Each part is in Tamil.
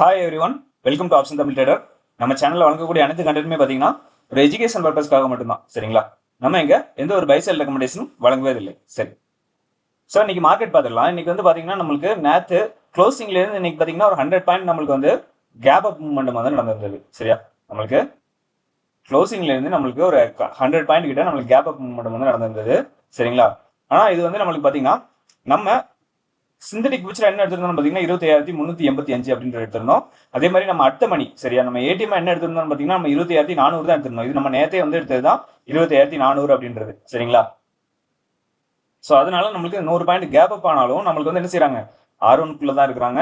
Hi everyone welcome to option Tamil trader நம்ம சேனலில் வழங்கக்கூடிய அனைத்து கண்டென்ட்டுமே பார்த்தீங்கன்னா ஒரு எஜுகேஷன் பர்பஸ்க்காக மட்டும்தான். சரிங்களா? நம்ம இங்கே எந்த ஒரு பைசல் ரெக்கமெண்டேஷனும் வழங்குவதே இல்லை சரி. ஸோ இன்னைக்கு மார்க்கெட் பார்த்துடலாம். இன்னைக்கு வந்து பார்த்தீங்கன்னா நம்மளுக்கு நேற்று க்ளோசிங்லேருந்து இன்னைக்கு பார்த்தீங்கன்னா ஒரு ஹண்ட்ரட் பாயிண்ட் நம்மளுக்கு வந்து கேப் அப் மூவ்மெண்ட் வந்து நடந்திருந்தது. சரியா? நம்மளுக்கு க்ளோசிங்லேருந்து நம்மளுக்கு ஒரு ஹண்ட்ரட் பாயிண்ட் கிட்ட நம்மளுக்கு கேப் அப் மூவ்மெண்ட் வந்து நடந்திருந்தது. சரிங்களா? ஆனால் இது வந்து நம்மளுக்கு பார்த்தீங்கன்னா நம்ம சிந்தடிக் ஃபியூச்சர் என்ன எடுத்திருந்தோம் பார்த்தீங்கன்னா இருபத்தி ஐயாயிரத்தி முந்நூத்தி எண்பத்தி அஞ்சு அப்படின்ற எடுத்திருந்தோம் அதே மாதிரி நம்ம அடுத்த மணி சரியா? நம்ம ஏடிஎம் என்ன எடுத்திருந்தோம் பாத்தீங்கன்னா நம்ம இருபத்தாயிரத்தி நானூறு தான் எடுத்திருந்தோம். இது நம்ம நேரத்தை வந்து எடுத்தது தான் இருபத்தாயிரத்தி நானூறு அப்படின்றது. சரிங்களா? ஸோ அதனால நம்மளுக்கு நூறு பாயிண்ட் கேப் அப் ஆனாலும் நம்மளுக்கு வந்து என்ன செய்றாங்க? ஆர் ஒன்குள்ள தான் இருக்கிறாங்க.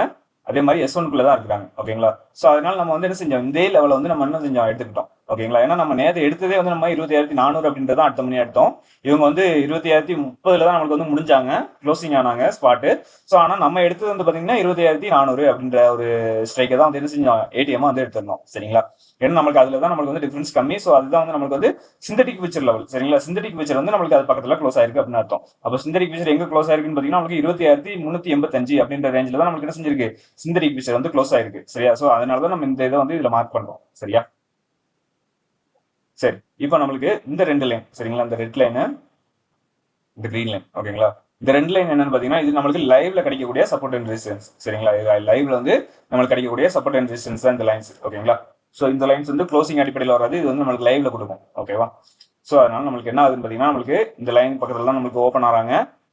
அதே மாதிரி எஸ் ஒன்குள்ள தான் இருக்கிறாங்க. ஓகேங்களா? ஸோ அதனால நம்ம வந்து என்ன செஞ்சோம்? இதே லெவலில் வந்து நம்ம என்ன செஞ்சோம்? எடுத்துக்கிட்டோம். ஓகேங்களா? ஏன்னா நம்ம நேரத்தை எடுத்ததே வந்து நம்ம இருபத்தி நானூறு அப்படின்றத அடுத்த மணி எடுத்தோம் இவங்க வந்து இருபத்தி ஆயிரத்தி முப்பதுல தான் நம்மளுக்கு வந்து முடிஞ்சாங்க. க்ளோசிங் ஆனாங்க ஸ்பாட்டு ஸோ ஆனால் நம்ம எடுத்தது வந்து பார்த்தீங்கன்னா இருபத்தி ஆயிரத்தி நானூறு அப்படின்ற ஒரு ஸ்ட்ரைக்கை தான் வந்து என்ன செஞ்சோம்? ஏடிஎம் வந்து எடுத்துருந்தோம். சரிங்களா? ஏன்னா நம்மளுக்கு அதில் தான் நம்மளுக்கு வந்து டிஃபரன்ஸ் கம்மி. ஸோ அதுதான் வந்து நம்மளுக்கு வந்து சிந்தட்டிக் ஃபியூச்சர் லெவல் சரிங்களா? சிந்தட்டிக் ஃபியூச்சர் வந்து நம்மளுக்கு அது பக்கத்தில் க்ளோஸ் ஆயிருக்கு அப்படின்னு அர்த்தம். அப்போ சிந்தட்டிக் ஃபியூச்சர் எங்க க்ளோஸ் ஆயிருக்குன்னு பார்த்தீங்கன்னா நம்மளுக்கு இருபத்தி ஆயிரத்தி முந்நூற்றி எண்பத்தஞ்சு அப்படின்ற ரேஞ்சில் தான் நம்மளுக்கு என்ன செஞ்சிருக்கு? சிந்தட்டிக் ஃபியூச்சர் வந்து க்ளோஸ் ஆயிருக்கு. சரியா? ஸோ அதனால தான் நம்ம இந்த இதை வந்து இதில் மார்க் பண்ணுறோம் சரியா? சரி இப்போ நம்மளுக்கு இந்த ரெண்டு லைன் சரிங்களா? இந்த ரெட் லைனு இந்த கிரீன் லைன் ஓகேங்களா இந்த ரெண்டு லைன் என்னன்னு பார்த்தீங்கன்னா இது நம்மளுக்கு லைவ்ல கிடைக்கக்கூடிய சப்போர்ட் அண்ட் ரெசிஸ்டன்ஸ் சரிங்களா? இது லைவ்ல வந்து நம்மளுக்கு கிடைக்கக்கூடிய சப்போர்ட் அண்ட் ரெசிஸ்டன்ஸ் தான் இந்த லைன்ஸ் ஓகேங்களா ஸோ இந்த லைன்ஸ் வந்து க்ளோசிங் அடிப்படையில் வராது இது வந்து நம்மளுக்கு லைவ்ல கொடுக்கும் ஓகேவா ஸோ அதனால நம்மளுக்கு என்ன ஆகுதுன்னு பார்த்தீங்கன்னா நம்மளுக்கு இந்த லைன் பக்கத்துல தான் நம்மளுக்கு ஓப்பன் ஆகிறாங்க.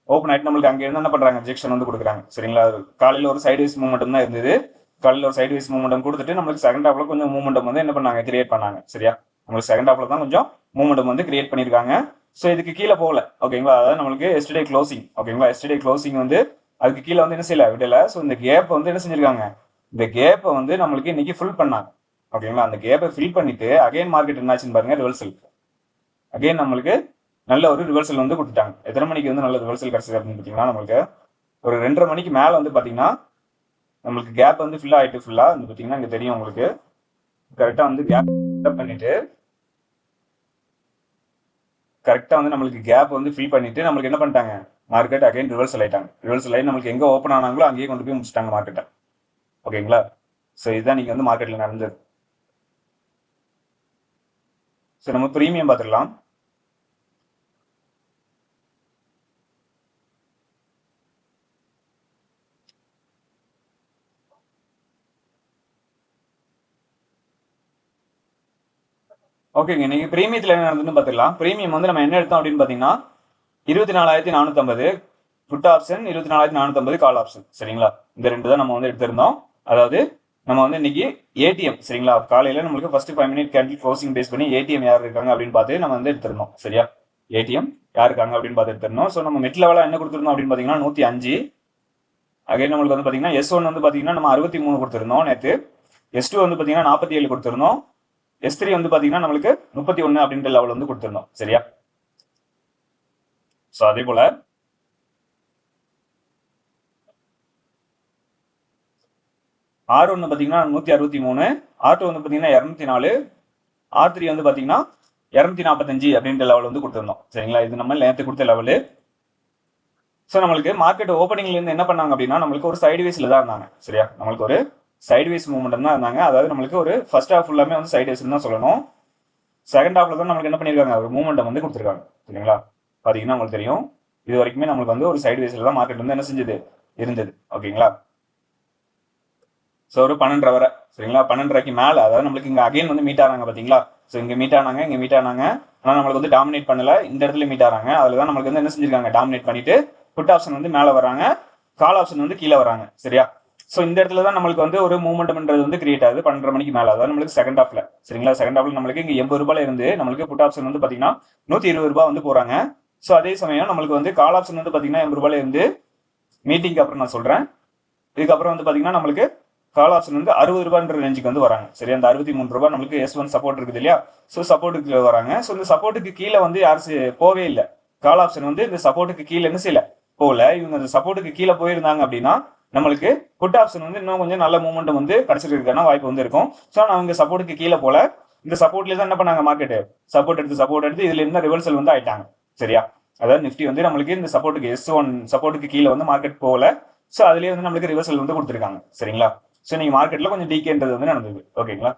ஓப்பன் ஆகிட்டு நம்மளுக்கு அங்கே இருந்து என்ன பண்ணுறாங்க இன்ஜெக்ஷன் வந்து கொடுக்குறாங்க சரிங்களா? காலையில் ஒரு சைடு வைஸ் மூவ்மெண்ட் தான் இருந்தது. காலையில் ஒரு சைடு வைஸ் மூவ்மெண்ட் கொடுத்துட்டு நம்மளுக்கு செகண்ட் ஹாஃபில் கொஞ்சம் மூவ்மெண்ட் வந்து என்ன பண்ணாங்க? கிரியேட் பண்ணாங்க சரியா? உங்களுக்கு செகண்ட் ஹாஃப்ல தான் கொஞ்சம் மூவ்மெண்ட் வந்து கிரியேட் பண்ணியிருக்காங்க. ஸோ இதுக்கு கீழே போகல. ஓகேங்களா அதாவது நம்மளுக்கு எஸ்டே க்ளோசிங் ஓகேங்களா எஸ்டே க்ளோசிங் வந்து அதுக்கு கீழே வந்து என்ன செய்யல? விடல. ஸோ இந்த கேப் வந்து என்ன செஞ்சிருக்காங்க? இந்த கேப்பை வந்து நம்மளுக்கு இன்னைக்கு ஃபில் பண்ணாங்க. ஓகேங்களா அந்த கேப்பை ஃபில் பண்ணிட்டு அகைன் மார்க்கெட் என்னாச்சுன்னு பாருங்க ரிவர்சல் அகைன் நம்மளுக்கு நல்ல ஒரு ரிவர்சல் வந்து கொடுத்துட்டாங்க. எத்தனை மணிக்கு வந்து நல்ல ரிவர்சல் கிடைச்சது அப்படின்னு பார்த்தீங்கன்னா நம்மளுக்கு ஒரு ரெண்டரை மணிக்கு மேலே வந்து பார்த்தீங்கன்னா நம்மளுக்கு கேப் வந்து ஃபில் ஆயிட்டு ஃபுல்லாக வந்து பார்த்தீங்கன்னா இங்கே தெரியும் உங்களுக்கு. கரெக்டாக வந்து கேப் பண்ணிட்டு கரெக்டாக வந்து நம்மளுக்கு கேப் வந்து ஃபில் பண்ணிட்டு நம்மளுக்கு என்ன பண்ணிட்டாங்க? மார்க்கெட் அகைன் ரிவர்ஸ் ஆயிட்டாங்க. ரிவர்ஸ் ஆகி நம்மளுக்கு எங்கே ஓப்பன் ஆனாங்களோ அங்கேயே கொண்டு போய் முடிச்சிட்டாங்க மார்க்கெட்டை ஓகேங்களா? ஸோ இதுதான் நீங்கள் வந்து மார்க்கெட்டில் நடந்தது. ஸோ நம்ம ப்ரீமியம் பார்த்துடலாம். ஓகேங்க நீங்கள் ப்ரீமியத்தில் என்ன நடந்ததுன்னு பார்த்துக்கலாம் ப்ரீமியம் வந்து நம்ம என்ன எடுத்தோம் அப்படின்னு பார்த்தீங்கன்னா இருபத்தி நாலாயிரத்தி நானூற்றம்பது புட் ஆப்ஷன் இருபத்தி நாலாயிரத்தி நானூற்றம்பது கால் ஆப்ஷன் சரிங்களா? இந்த ரெண்டு தான் நம்ம வந்து எடுத்திருந்தோம். அதாவது நம்ம வந்து இன்னைக்கு ஏடிஎம் சரிங்களா? காலையில் நம்மளுக்கு first five minute candle closing base பண்ணி ஏடிஎம் யார் இருக்காங்க அப்படின்னு பார்த்து நம்ம வந்து எடுத்திருந்தோம். சரியா? ஏடிஎம் யார் இருக்காங்க அப்படின்னு பார்த்து எடுத்திருந்தோம். ஸோ நம்ம மிட் லெவலாக என்ன கொடுத்துருந்தோம் அப்படின்னு பார்த்தீங்கன்னா நூற்றி அஞ்சு. அகைன் நம்மளுக்கு வந்து பார்த்தீங்கன்னா எஸ் ஒன் வந்து பார்த்தீங்கன்னா நம்ம அறுபத்தி மூணு கொடுத்துருந்தோம் நேற்று எஸ் டூ வந்து பார்த்தீங்கன்னா நாற்பத்தி ஏழு கொடுத்துருந்தோம். எஸ் த்ரீ வந்து பாத்தீங்கன்னா நம்மளுக்கு முப்பத்தி ஒன்று அப்படின்ற லெவல் வந்து கொடுத்துருந்தோம். சரியா? ஸோ அதே போல ஆர் ஒன்று பார்த்தீங்கன்னா நூற்றி அறுபத்தி மூணு ஆர் டூ வந்து பார்த்தீங்கன்னா இரநூத்தி நாலு ஆர் த்ரீ வந்து பார்த்தீங்கன்னா இரநூத்தி நாற்பத்தஞ்சு அப்படின்ற லெவல் வந்து கொடுத்துருந்தோம். சரிங்களா? இது நம்ம நேற்று கொடுத்த லெவலு ஸோ நம்மளுக்கு மார்க்கெட் ஓப்பனிங்லேருந்து என்ன பண்ணாங்க அப்படின்னா நம்மளுக்கு ஒரு சைடு வேஸில் தான் இருந்தாங்க. சரியா? நம்மளுக்கு ஒரு சைட்வேஸ் மூவ்மெண்ட் தான் இருந்தாங்க. அதாவது நம்மளுக்கு ஒரு ஃபர்ஸ்ட் ஹாஃப் ஃபுல்லாமே வந்து சைட்வேஸ் தான் சொல்லணும். செகண்ட் ஹாஃப்ல தான் நம்மளுக்கு என்ன பண்ணியிருக்காங்க ஒரு மூவ்மெண்ட்டை வந்து கொடுத்துருக்காங்க. சரிங்களா? பார்த்தீங்கன்னா உங்களுக்கு தெரியும். இது வரைக்குமே நம்மளுக்கு வந்து ஒரு சைட்வேஸ்ல தான் மார்க்கெட் வந்து என்ன செஞ்சது? இருந்தது. ஓகேங்களா? ஸோ ஒரு பன்னெண்டரை வரை. சரிங்களா? பன்னெண்டரைக்கு மேலே. அதாவது நம்மளுக்கு இங்கே அகைன் வந்து மீட் ஆனாங்க பார்த்தீங்களா? ஸோ இங்கே மீட் ஆனாங்க இங்கே மீட் ஆனாங்க. ஆனால் நம்மளுக்கு வந்து டாமினேட் பண்ணல. இந்த இடத்துல மீட் ஆறாங்க அதில் தான் நம்மளுக்கு வந்து என்ன செஞ்சிருக்காங்க? டாமினேட் பண்ணிட்டு புட் ஆப்ஷன் வந்து மேலே வராங்க கால் ஆப்ஷன் வந்து கீழே வராங்க சரியா? ஸோ இந்த இடத்துல தான் நம்மளுக்கு வந்து ஒரு மூவ்மெண்ட்ன்றது வந்து கிரியேட் ஆகுது. பன்னெண்டு மணிக்கு மேலே. அதாவது நம்மளுக்கு செகண்ட் ஹாஃப்ல சரிங்களா? செகண்ட் ஹாஃப்ல நம்மளுக்கு இங்கே எண்பது ரூபாயில இருந்து நம்மளுக்கு புட் ஆப்ஷன் வந்து பார்த்தீங்கன்னா நூற்றி இருபது ரூபாய் வந்து போகிறாங்க ஸோ அதே சமயம் நம்மளுக்கு வந்து கால் ஆப்ஷன் வந்து பார்த்தீங்கன்னா எண்பது ரூபாயில இருந்து மீட்டிங்க்கு அப்புறம் நான் சொல்கிறேன் இதுக்கப்புறம் வந்து பார்த்தீங்கன்னா நம்மளுக்கு கால் ஆப்ஷன் வந்து அறுபது ரூபான்ற ரேஞ்சுக்கு வந்து வராங்க. சரி அந்த அறுபத்தி மூணு ரூபாய் நம்மளுக்கு எஸ் ஒன் சப்போர்ட் இருக்குது இல்லையா? ஸோ சப்போர்ட்டுக்கு வராங்க. ஸோ இந்த சப்போர்ட்டுக்கு கீழே வந்து யாரும் போவே இல்லை. கால் ஆப்ஷன் வந்து இந்த சப்போர்ட்டுக்கு கீழே என்ன செய்யல போகல இவங்க அந்த சப்போர்ட்டுக்கு கீழே போயிருந்தாங்க அப்படின்னா நம்மளுக்கு புட் ஆப்ஷன் வந்து இன்னும் கொஞ்சம் நல்ல மூமெண்ட் வந்து கிடைச்சிருக்கான வாய்ப்பு வந்து இருக்கும். ஸோ நான் அவங்க சப்போர்ட்டுக்கு கீழே போல இந்த சப்போர்ட்ல தான் என்ன பண்ணாங்க மார்க்கெட்டு சப்போர்ட் எடுத்து சப்போர்ட் எடுத்து இதுல இருந்தால் ரிவர்சல் வந்து ஆயிட்டாங்க. சரியா? அதாவது நிஃப்டி வந்து நம்மளுக்கு இந்த சப்போர்ட்டுக்கு எஸ் ஒன் சப்போர்ட்டுக்கு கீழே வந்து மார்க்கெட் போகல ஸோ அதுலேயே வந்து நம்மளுக்கு ரிவர்சல் வந்து கொடுத்துருக்காங்க. சரிங்களா? ஸோ நீங்கள் மார்க்கெட்டில் கொஞ்சம் டிகேன்றது வந்து நடந்தது. ஓகேங்களா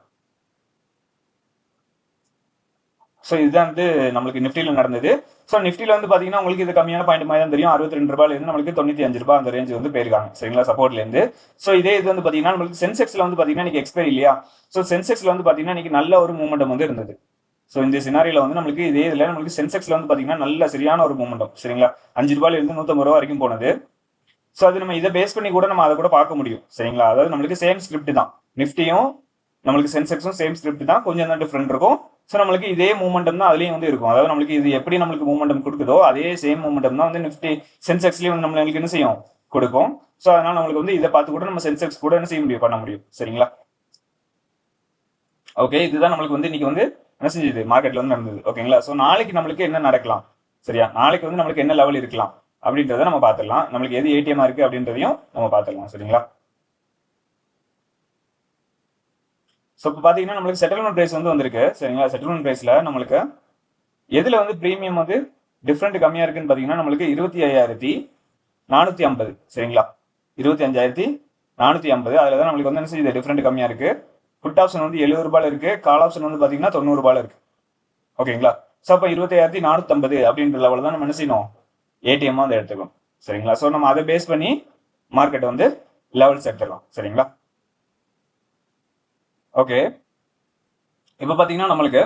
ஸோ இதுதான் வந்து நம்மளுக்கு நிஃப்டியில் நடந்தது. ஸோ நிஃப்டியில் வந்து பார்த்தீங்கன்னா உங்களுக்கு இது கம்மியான பாயிண்ட் மாதிரி தான் தெரியும். அறுபத்தி ரெண்டு ரூபாயிலேருந்து நம்மளுக்கு தொண்ணூற்றி அஞ்சு ரூபாய் அந்த ரேஞ்ச் வந்து போயிருக்காங்க. சரிங்களா? சப்போர்ட்லேருந்து ஸோ இதே இது வந்து பார்த்தீங்கன்னா நம்மளுக்கு சென்செக்ஸில் வந்து பார்த்தீங்கன்னா இன்னைக்கு எக்ஸ்பைரி இல்லையா? ஸோ சென்செக்ஸில் வந்து பார்த்தீங்கன்னா இன்னைக்கு நல்ல ஒரு மூமெண்டம் வந்து இருந்தது. ஸோ இந்த சினாரியில் வந்து நம்மளுக்கு இதே இதில் நம்மளுக்கு சென்செக்ஸில் வந்து பார்த்தீங்கன்னா நல்ல சரியான ஒரு மூமெண்டம் சரிங்களா? அஞ்சு ரூபாயிலிருந்து நூற்றம்பது ரூபா வரைக்கும் போனது. ஸோ அது நம்ம இதை பேஸ் பண்ணி கூட நம்ம அதை கூட பார்க்க முடியும். சரிங்களா? அதாவது நம்மளுக்கு சேம் ஸ்கிரிப்ட் தான். நிஃப்டியும் நம்மளுக்கு சென்செக்ஸும் சேம் ஸ்கிரிப்ட் தான். கொஞ்சம் தான் டிஃப்ரெண்ட் இருக்கும். ஸோ நம்மளுக்கு இதே மூமெண்டம் தான் அதுலேயும் வந்து இருக்கும். அதாவது நம்மளுக்கு இது எப்படி நம்மளுக்கு மூமெண்டம் கொடுக்குதோ அதே சேம் மூமெண்டம் தான் வந்து நிஃப்டி சென்செக்ஸ்லேயும் வந்து நம்மளுக்கு என்ன செய்யும்? கொடுக்கும். ஸோ அதனால நம்மளுக்கு வந்து இதை பார்த்து கூட நம்ம சென்செக்ஸ் கூட என்ன செய்ய முடியும்? பண்ண முடியும். சரிங்களா? ஓகே இதுதான் நம்மளுக்கு வந்து இன்னைக்கு வந்து என்ன செஞ்சது? மார்க்கெட்ல வந்து நடந்தது. ஓகேங்களா ஸோ நாளைக்கு நம்மளுக்கு என்ன நடக்கலாம்? சரியா? நாளைக்கு வந்து நம்மளுக்கு என்ன லெவல் இருக்கலாம்? அப்படின்றத நம்ம பார்த்துடலாம். நம்மளுக்கு எது ஏடிஎம்மா இருக்கு அப்படின்றதையும் நம்ம பார்த்துடலாம். சரிங்களா? ஸோ இப்போ பார்த்தீங்கன்னா நம்மளுக்கு செட்டில்மெண்ட் ப்ரைஸ் வந்து வந்திருக்கு. சரிங்களா? செட்டில்மெண்ட் ப்ரைஸில் நம்மளுக்கு எதில் வந்து ப்ரீமியம் வந்து டிஃப்ரெண்ட் கம்மியாக இருக்குன்னு பார்த்தீங்கன்னா நம்மளுக்கு இருபத்தி ஐயாயிரத்தி நானூற்றி ஐம்பது. சரிங்களா? இருபத்தி அஞ்சாயிரத்தி நானூற்றி ஐம்பது. அதில் தான் நம்மளுக்கு வந்து என்ன செய்யுது? டிஃப்ரெண்ட் கம்மியாக இருக்குது புட் ஆப்ஷன் வந்து எழுபது ரூபாயில் இருக்குது கால் ஆப்ஷன் வந்து பார்த்தீங்கன்னா தொண்ணூறு ரூபாயில் இருக்குது ஓகேங்களா? ஸோ அப்போ இருபத்தாயிரத்தி நானூற்றம்பது அப்படின்ற லெவலில் தான் நம்ம என்ன செய்யணும்? ஏடிஎம்மாக வந்து எடுத்துக்கணும். சரிங்களா? ஸோ நம்ம அதை பேஸ் பண்ணி மார்க்கெட் வந்து லெவல்ஸ் எடுத்துக்கலாம் சரிங்களா? ஓகே இப்போ பார்த்தீங்கன்னா நம்மளுக்கு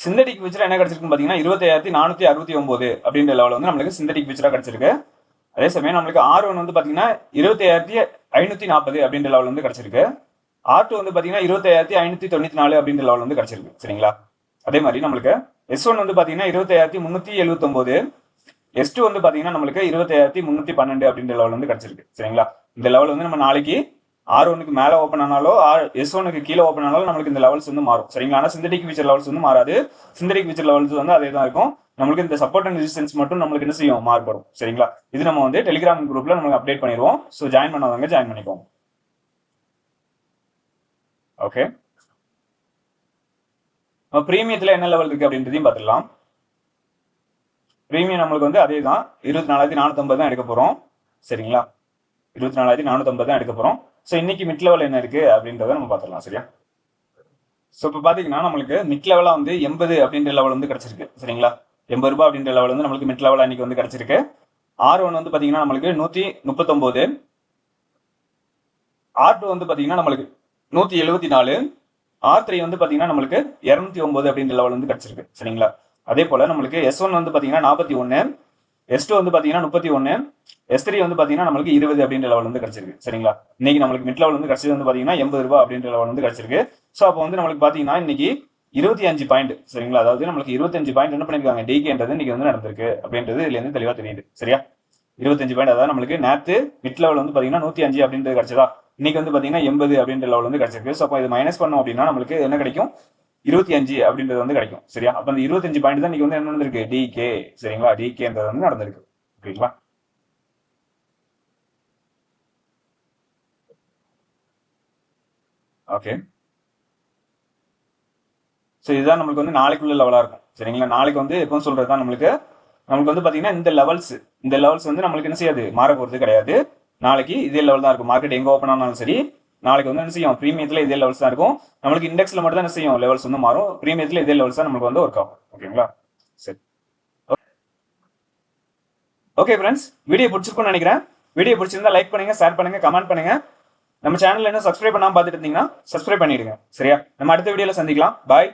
சிந்தடிக் ஃபியூச்சர் என்ன கிடச்சிருக்குன்னு பார்த்தீங்கன்னா இருபத்தாயிரத்தி நானூற்றி அறுபத்தி ஒம்பது அப்படின்ற லெவலில் வந்து நம்மளுக்கு சிந்தடிக் ஃபியூச்சராக கிடச்சிருக்கு. அதே சமயம் நம்மளுக்கு ஆர் ஒன் வந்து பார்த்தீங்கன்னா இருபத்தாயிரத்தி ஐநூற்றி நாற்பது அப்படின்ற லெவல் வந்து கிடச்சிருக்கு. ஆர் டூ வந்து பார்த்தீங்கன்னா இருபத்தாயிரத்தி ஐநூற்றி தொண்ணூற்றி நாலு அப்படின்ற லெவல் வந்து கிடச்சிருக்கு. சரிங்களா? அதே மாதிரி நம்மளுக்கு எஸ் ஒன் வந்து பார்த்தீங்கன்னா இருபத்தாயிரத்தி முந்நூற்றி எழுபத்தொம்போது எஸ் டூ வந்து பார்த்தீங்கன்னா நம்மளுக்கு இருபத்தாயிரத்தி முந்நூற்றி பன்னெண்டு அப்படின்ற லெவல் வந்து கிடைச்சிருக்கு. சரிங்களா? இந்த லெவல் வந்து நம்ம நாளைக்கு ஆர் ஒனுக்கு மேலே ஓப்பன் ஆனாலோ ஆர் எஸ் ஒனுக்கு கீழே ஓப்பன் ஆனாலும் நம்மளுக்கு இந்த லெவல்ஸ் வந்து மாறும். சரிங்களா? ஆனால் சிந்தடிக் ஃபீச்சர் லெவல்ஸ் வந்து மாறாது. சிந்தடிக் ஃபீச்சர் லெவல்ஸ் வந்து அதே தான் இருக்கும். நம்மளுக்கு இந்த சப்போர்ட் அண்ட் ரெசிஸ்டன்ஸ் மட்டும் நம்மளுக்கு என்ன செய்யும்? மாறுபடும். சரிங்களா? இது நம்ம வந்து டெலிகிராம் குரூப்ல நமக்கு அப்டேட் பண்ணிடுவோம். ஸோ ஜாயின் பண்ணாதவங்க ஜாயின் பண்ணிக்கோங்க. ஓகே ப்ரீமியத்தில் என்ன லெவல் இருக்கு அப்படின்றதையும் பார்த்துக்கலாம் ப்ரீமியம் நம்மளுக்கு வந்து அதே தான் இருபத்தி நாலாயிரத்தி நானூற்றம்பது தான் எடுக்க போகிறோம் சரிங்களா? இருபத்தி நாலாயிரத்தி நானூற்றம்பது தான் எடுக்க போகிறோம் ஸோ இன்னைக்கு மிட் லெவல் என்ன இருக்கு அப்படின்றத நம்ம பார்த்துடலாம் சரியா? ஸோ இப்போ பார்த்தீங்கன்னா நம்மளுக்கு மிட் லெவலாக வந்து எண்பது அப்படின்ற லெவல் வந்து கிடச்சிருக்கு சரிங்களா? எண்பது ரூபாய் அப்படின்ற லெவல் வந்து நம்மளுக்கு மிட் லெவலாக இன்னைக்கு வந்து கிடச்சிருக்கு. ஆர் ஒன் வந்து பார்த்தீங்கன்னா நம்மளுக்கு நூற்றி முப்பத்தொம்போது. ஆர் டூ வந்து பார்த்தீங்கன்னா நம்மளுக்கு நூற்றி எழுபத்தி நாலு. ஆர் த்ரீ வந்து பார்த்தீங்கன்னா நம்மளுக்கு இரநூத்தி ஒம்பது அப்படின்ற லெவல் வந்து கிடச்சிருக்கு சரிங்களா? அதே போல் நம்மளுக்கு எஸ் ஒன் வந்து பார்த்தீங்கன்னா நாற்பத்தி ஒன்று எஸ் டூ வந்து பார்த்தீங்கன்னா முப்பத்தி ஒன்று எஸ்திரி வந்து பார்த்தீங்கன்னா நம்மளுக்கு இருபது அப்படின்ற லெவல் வந்து கிடச்சிருக்கு. சரிங்களா? இன்னைக்கு நம்மளுக்கு மிட் லெவல் வந்து கிடச்சது வந்து பார்த்தீங்கன்னா எண்பது ரூபா அப்படின்ற லெவல் வந்து கிடச்சிருக்கு. ஸோ அப்போ வந்து நம்மளுக்கு பார்த்தீங்கன்னா இன்னைக்கு இருபத்தி அஞ்சு பாயிண்ட் சரிங்களா? அதாவது நம்மளுக்கு இருபத்தஞ்சு பாயிண்ட் என்ன பண்ணிருக்காங்க? டிகேன்றது இன்னைக்கு வந்து நடந்திருக்கு அப்படின்றது இதுல இருந்து தெளிவாக தெரியுது. சரியா? இருபத்தஞ்சு பாயிண்ட் அதாவது நம்மளுக்கு நேற்று மிட் லெவல் வந்து பார்த்தீங்கன்னா நூற்றி அஞ்சு அப்படின்றது கிடச்சதா? இன்னைக்கு வந்து பார்த்தீங்கன்னா எண்பது அப்படின்ற லெவல் வந்து கிடச்சிருக்கு. ஸோ அப்போ இது மைனஸ் பண்ணோம் அப்படின்னா நம்மளுக்கு என்ன கிடைக்கும்? இருபத்தி அஞ்சு அப்படின்றது வந்து கிடைக்கும். சரியா? அப்போ அந்த இருபத்தஞ்சு பாயிண்ட் தான் இன்னைக்கு வந்து என்ன நடந்திருக்கு? டிகே சரிங்களா? டிகேன்றது வந்து நடந்திருக்கு. ஓகேங்களா ஓகே ஸோ இதுதான் நம்மளுக்கு வந்து நாளைக்குள்ள லெவலாக இருக்கும். சரிங்களா? நாளைக்கு வந்து எப்போ சொல்றது தான் நம்மளுக்கு. நம்மளுக்கு வந்து பார்த்தீங்கன்னா இந்த லெவல்ஸ் இந்த லெவல்ஸ் வந்து நம்மளுக்கு என்ன செய்யாது? மாற போகிறது கிடையாது. நாளைக்கு இதே லெவல் தான் இருக்கும். மார்க்கெட் எங்கே ஓப்பன் ஆனாலும் சரி நாளைக்கு வந்து என்ன செய்யும்? ப்ரீமியத்தில் இதே லெவல்ஸ் தான் இருக்கும். நம்மளுக்கு இண்டெக்ஸில் மட்டும் தான் என்ன செய்யும்? லெவல்ஸ் வந்து மாறும். ப்ரீமியத்தில் இதே லெவல்ஸ் தான் நம்மளுக்கு வந்து ஒர்க் ஆகும். ஓகேங்களா சரி. ஓகே ஃப்ரெண்ட்ஸ் வீடியோ பிடிச்சிருக்கும்னு நினைக்கிறேன். வீடியோ பிடிச்சிருந்தா லைக் பண்ணுங்க ஷேர் பண்ணுங்க கமெண்ட் பண்ணுங்க. நம்ம சேனல் என்ன சப்ஸ்கிரைப் பண்ணாமல் பார்த்துட்டு இருந்தீங்கன்னா சப்ஸ்கிரைப் பண்ணிடுங்க. சரியா? நம்ம அடுத்த வீடியோவில் சந்திக்கலாம். பாய்